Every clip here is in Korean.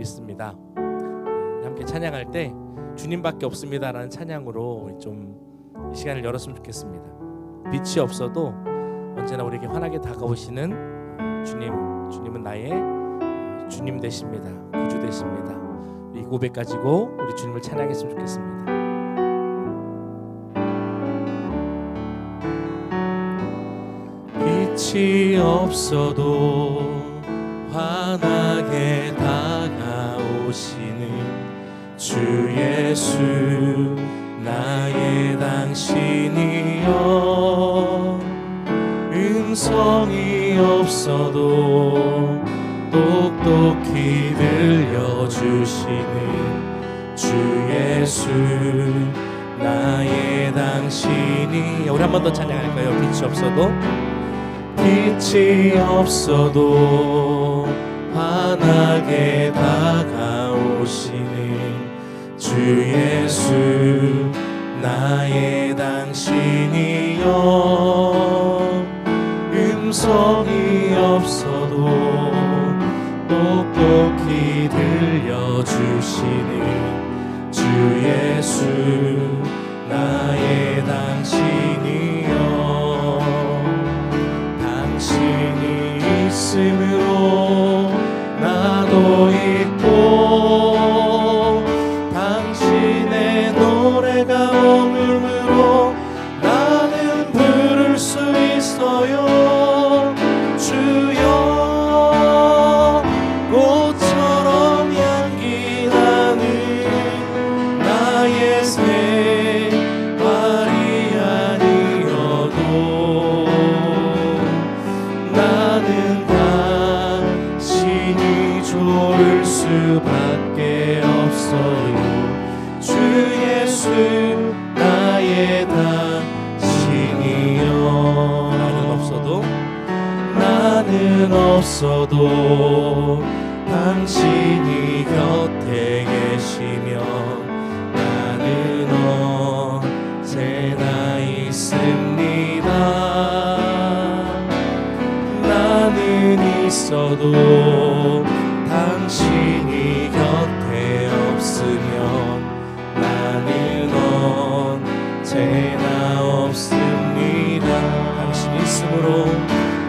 믿습니다. 음, 함께 찬양할 때 주님밖에 없습니다라는 찬양으로 좀 이 시간을 열었으면 좋겠습니다. 빛이 없어도 언제나 우리에게 환하게 다가오시는 주님, 주님은 나의 주님 되십니다. 구주 되십니다. 이 고백 가지고 우리 주님을 찬양했으면 좋겠습니다. 빛이 없어도 환하게 다가오시는 주 예수 나의 당신이여. 음성이 없어도 똑똑히 들려주시는 주 예수 나의 당신이 우리 한 번 더 찬양할까요? 빛이 없어도 빛이 없어도 환하게 다가오시는 주 예수 나의 당신이여. 음성이 없어도 똑똑히 들려주시는 주 예수 나의 당신이여 당신이 있음으로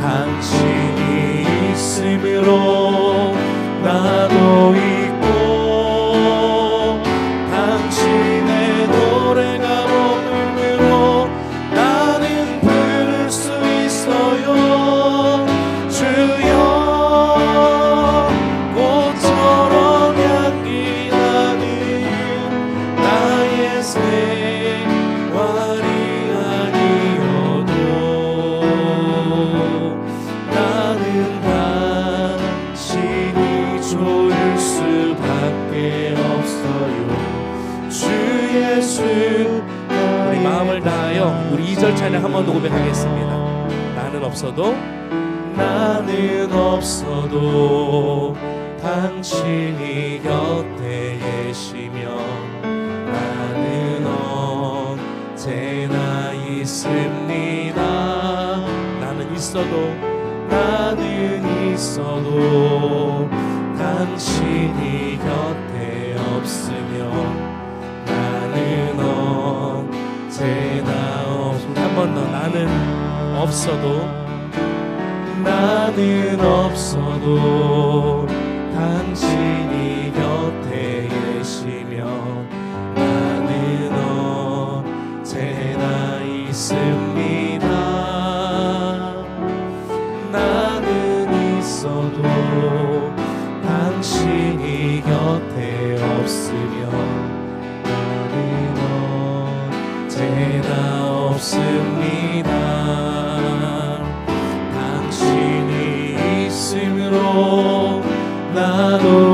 당신이 있으므로 없어도 나는 없어도 당신이 곁에 계시며 나는 언제나 있습니다. 나는 있어도 나는 있어도 당신이 곁에 없으면 나는 언제나 없습니다 한번 더 나는 없어도 나는 없어도 당신이 곁에 계시며 나는 언제나 있습니다 있음으로 나도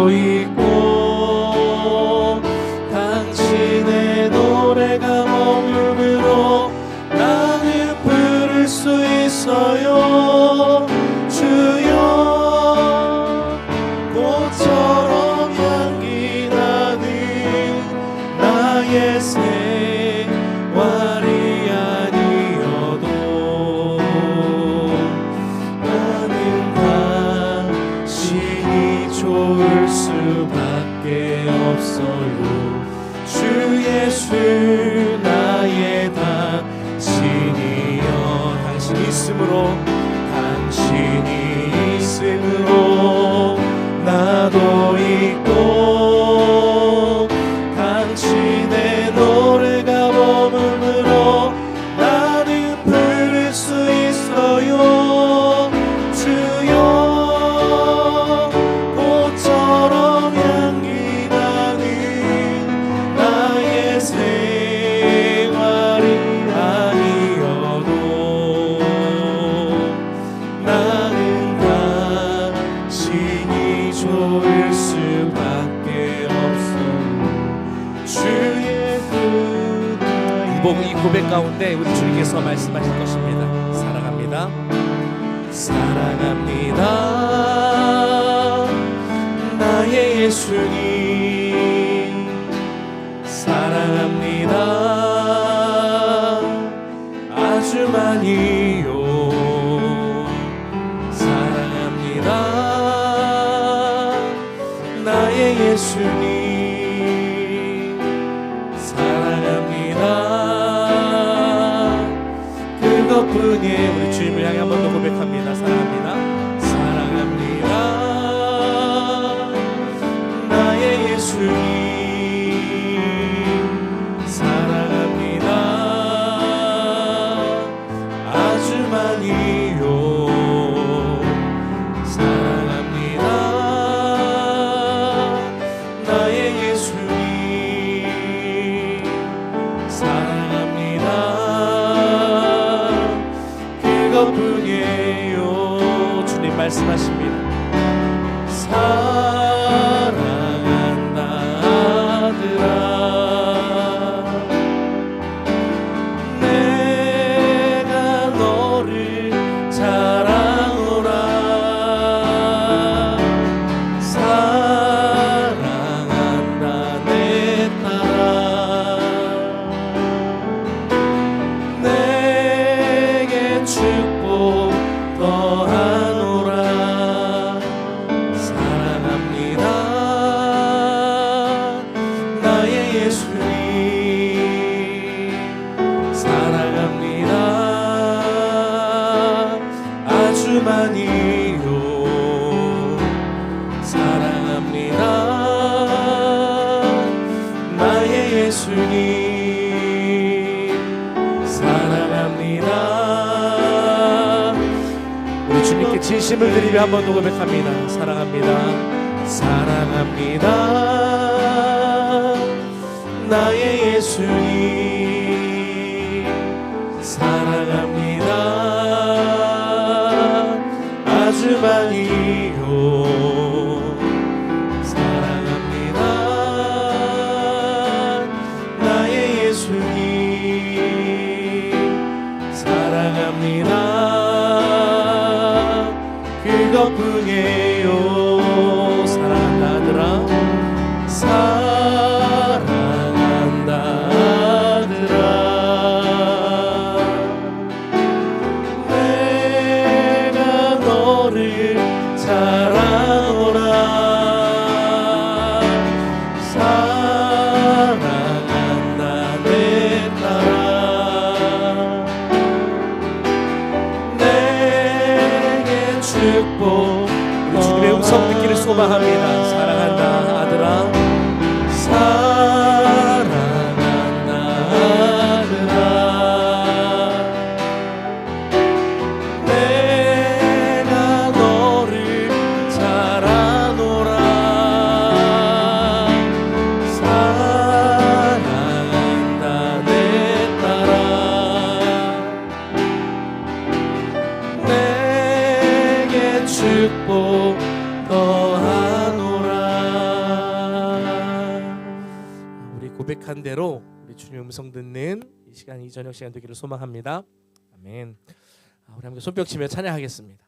y de. 주께서 말씀하실 것입니다. 사랑합니다. 사랑합니다. 나의 예수님. 사랑합니다. 아주 많이요. 사랑합니다. 나의 예수님. 너뿐이 우리 주님을 향해 한 번 더 고백합니다. 사랑합니다. 고백합니다. 사랑합니다. 사랑합니다. 나의 예수님 사랑합니다. 아주 많이 소망합니다. 음성 듣는 이 시간 이 저녁 시간 되기를 소망합니다. 아멘. 아, 우리 함께 손뼉치며 찬양하겠습니다.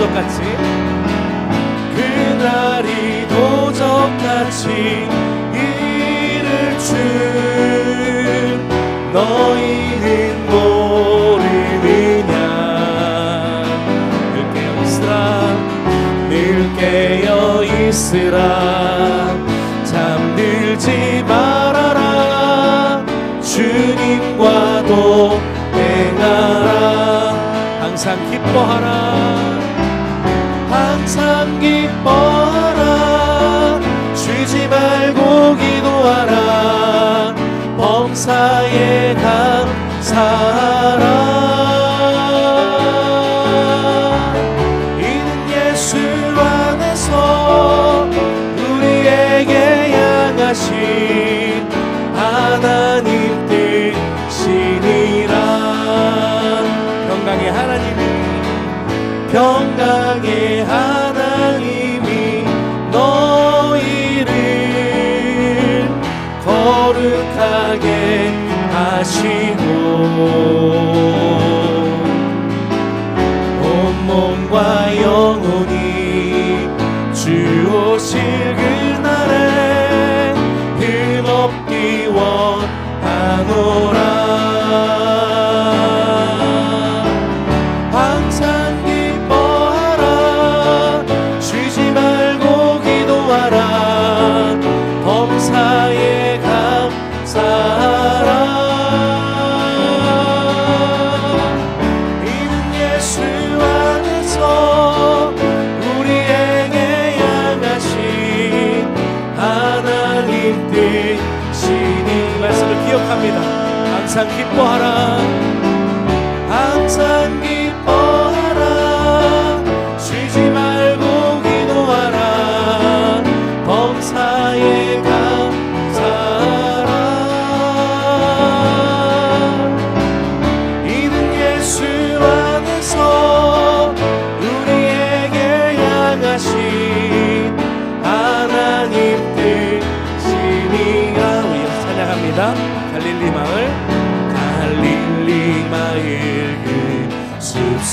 도적같이. 그날이 도적같이 이를 줄 너희는 모르느냐. 늘 깨어 있으라 늘 깨어 있으라. 잠들지 말아라. 주님과 동행하라. 항상 기뻐하라 범사에 감사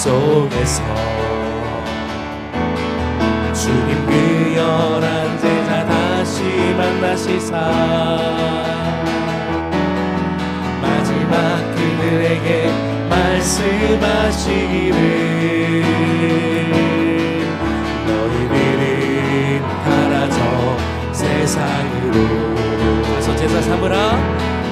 속에서 주님 그 열한 제자 다시 만나시사. 마지막 그들에게 말씀하시기를 너희들은 가라져 세상으로. 가서 제자 삼으라.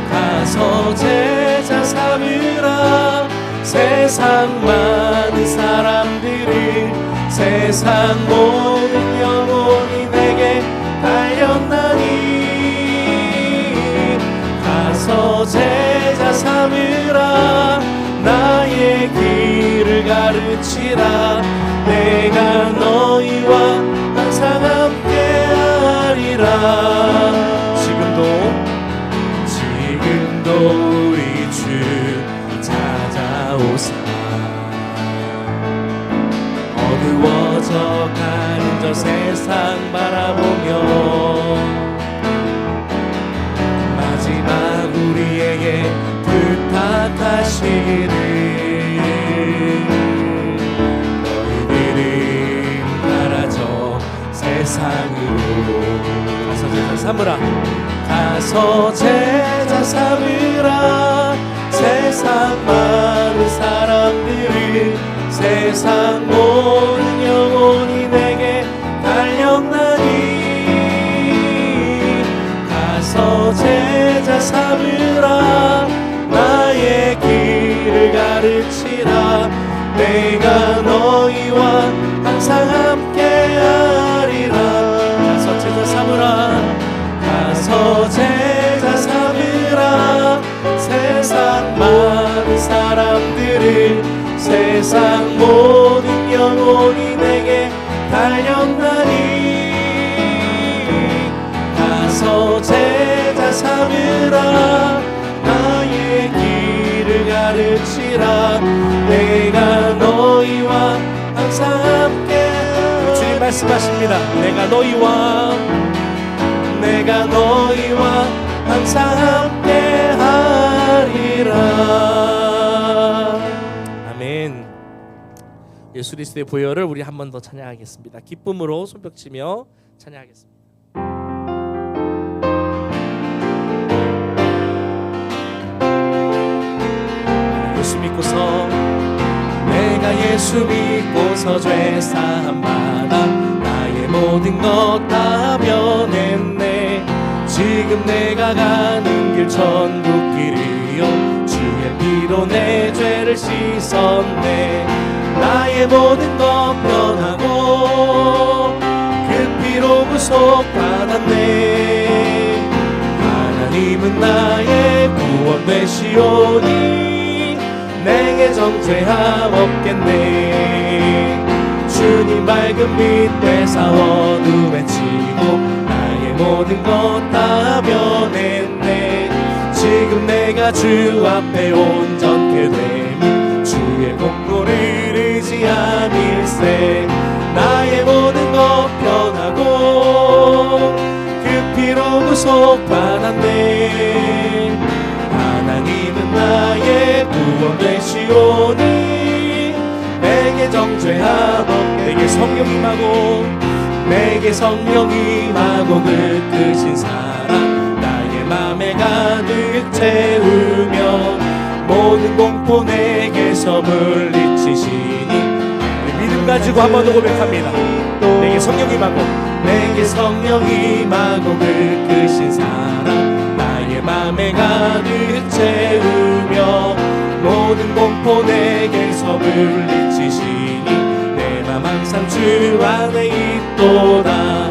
가서 제자 삼으라 세상 많은 사람들을 세상 모든 영혼이 내게 달렸나니 가서 제자 삼으라. 나의 길을 가르치라. 내가 너희와 항상 함께하리라 삼으라. 가서 제자 삼으라. 세상 많은 사람들을 세상 모든 영혼이 내게 달렸나니. 가서 제자 삼으라. 나의 길을 가르치라. 내가 말씀하십니다. 내가 너희와 내가 너희와 항상 함께 하리라. 아멘. 예수 그리스도의 보혈을 우리 한 번 더 찬양하겠습니다. 기쁨으로 손뼉치며 찬양하겠습니다. 예수 믿고서 내가 예수 믿고서 죄 사함 받아 모든 것 다 변했네. 지금 내가 가는 길 천국길이요. 주의 피로 내 죄를 씻었네. 나의 모든 것 변하고 그 피로 구속 받았네. 하나님은 나의 구원 되시오니 내게 정죄함 없겠네 주님 밝은 빛 되사 어둠에 치고 나의 모든 것 다 변했네. 지금 내가 주 앞에 온전케 되니 주의 공로를 의지함일세. 나의 모든 것 변하고 그 피로 구속 받았네 하나님은 나의 구원 되시오니 내게 정죄함 없 내게 성령 임하고 내게 성령 임하고 그 크신 사랑 나의 맘에 가득 채우며 모든 공포 내게서 물리치시니 믿음 가지고 한 번 더 고백합니다. 내게 성령 임하고 내게 성령 임하고 그 크신 사랑 나의 맘에 가득 채우며 모든 공포 내게서 물리치시니 내맘 항상 주 안에 있도다.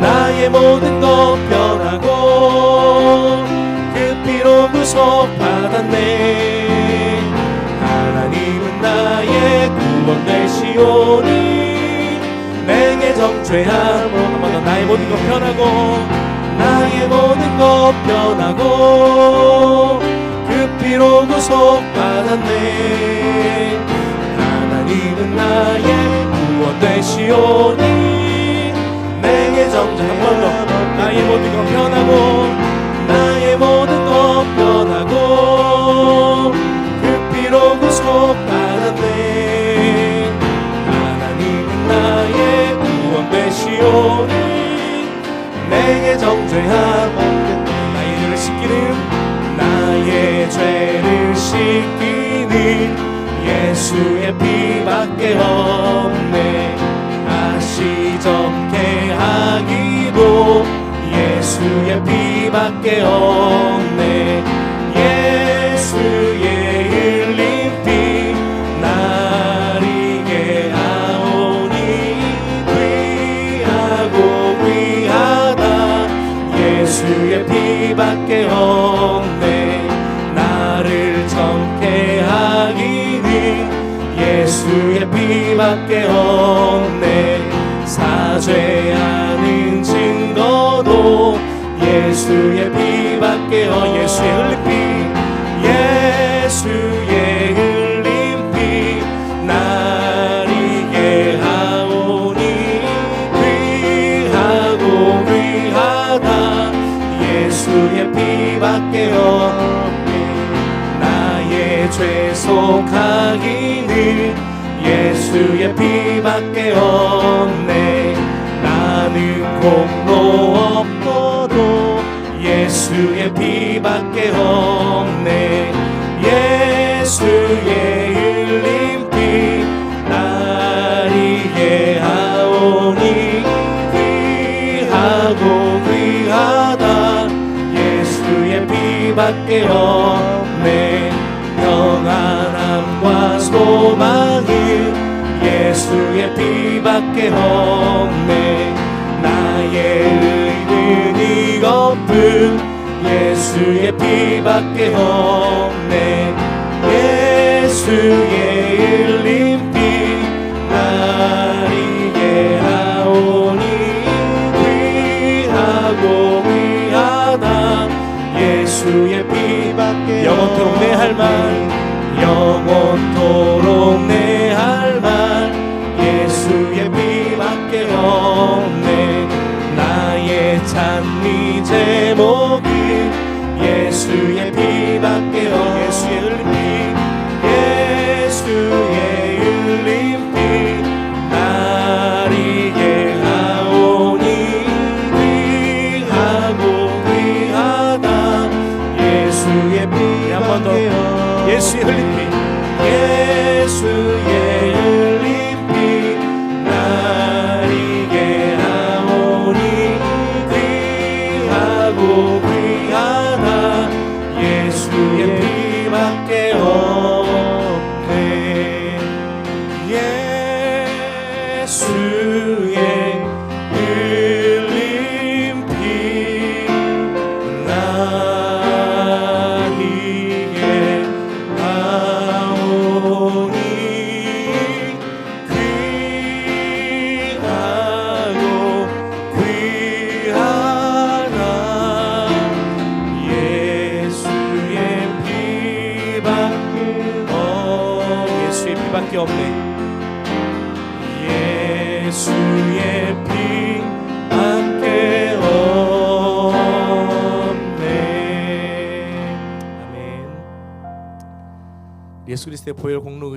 나의 모든 것 변하고 그 피로 구속 받았네. 하나님은 나의 구원 되시오니 내게 정죄함 한번 더 나의 모든 것 변하고 나의 모든 것 변하고 그 피로 구속 받았네. 하나님은 나의 구원 되시오니 내게 정죄. 한번 더. 나의 모든 것 변하고 나의 모든 것 변하고 그 피로 구속 받았네. 하나님은 나의 구원 되시오니 내게 없겠네 나의 죄를 씻기는 나의 죄를 씻기는 예수의 피밖에 없네. 다시 적게 하기도 예수의 피밖에 없네 피밖에 없네. 사죄하는 증거도 예수의 피밖에 없 예수의 흘린 피. 예수의 흘린 피 나리게 하오니 귀하고 귀하다. 예수의 피밖에 없네. 나의 죄 속하기는 예수의 피밖에 없네. 나는 공로 없고도 예수의 피밖에 없네. 예수의 흘린 피 나리게 하오니 귀하고 귀하다. 예수의 피밖에 없네. 평안함과 소망은 예수의 피밖에 없네. 나의 의는 이것뿐 예수의 피밖에 없네. 예수의 일림 피 나리게 하오니 위하고 위하다. 예수의 피밖에 영원토록 내할말. 영원토록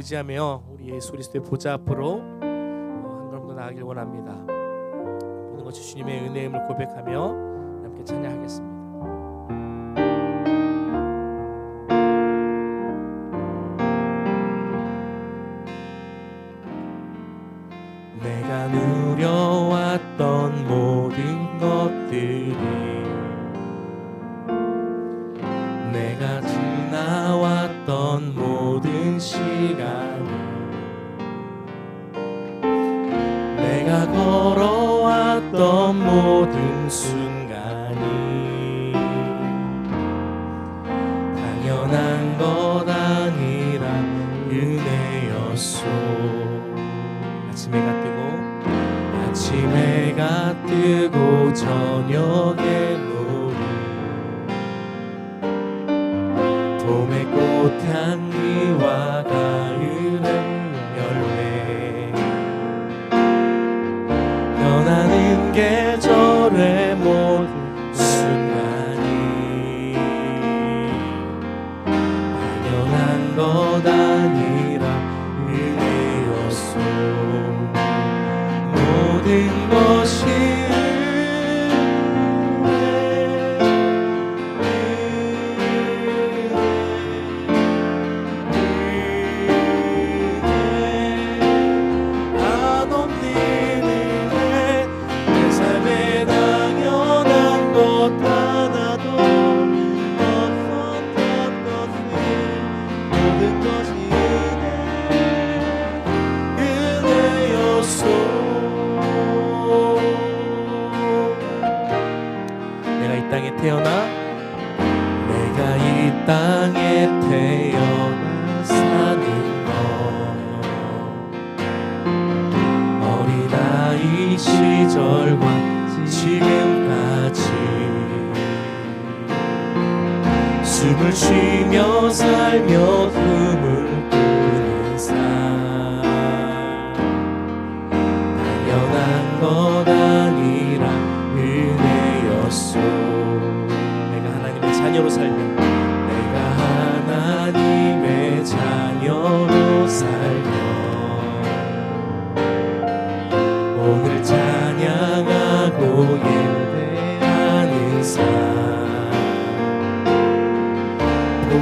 의지하며 우리 예수 그리스도의 보좌 앞으로 어, 한 걸음 더 나아가길 원합니다. 모든 것이 주님의 은혜임을 고백하며 함께 찬양하겠습니다. Omega.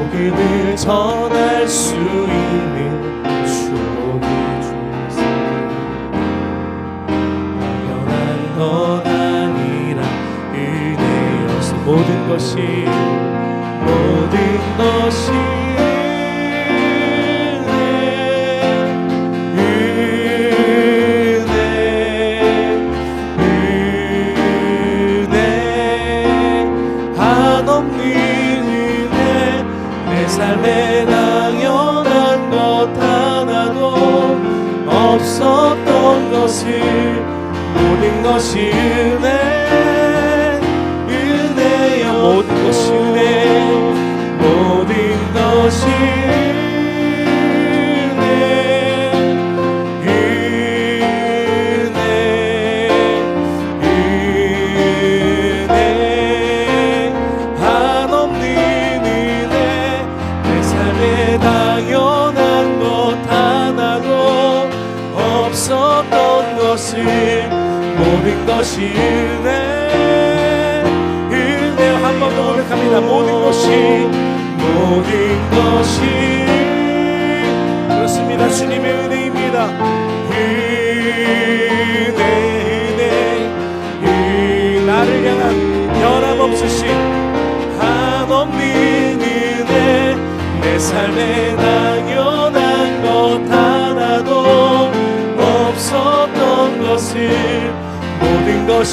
복음을 전할 수 있는 축복이 주세요. 미련한 것 아니라 은혜여서 모든 것이 모든 것이 것이 모든 것이 은혜 year.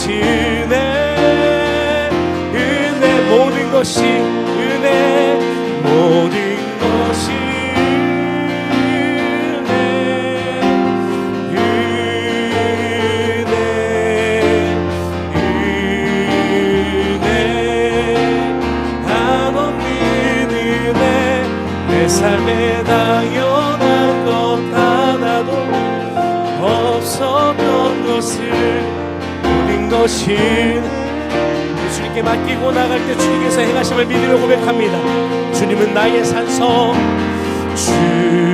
대신에 은혜 모든 것이 맡기고 나갈 때 주님께서 행하심을 믿으며 고백합니다. 주님은 나의 산성 주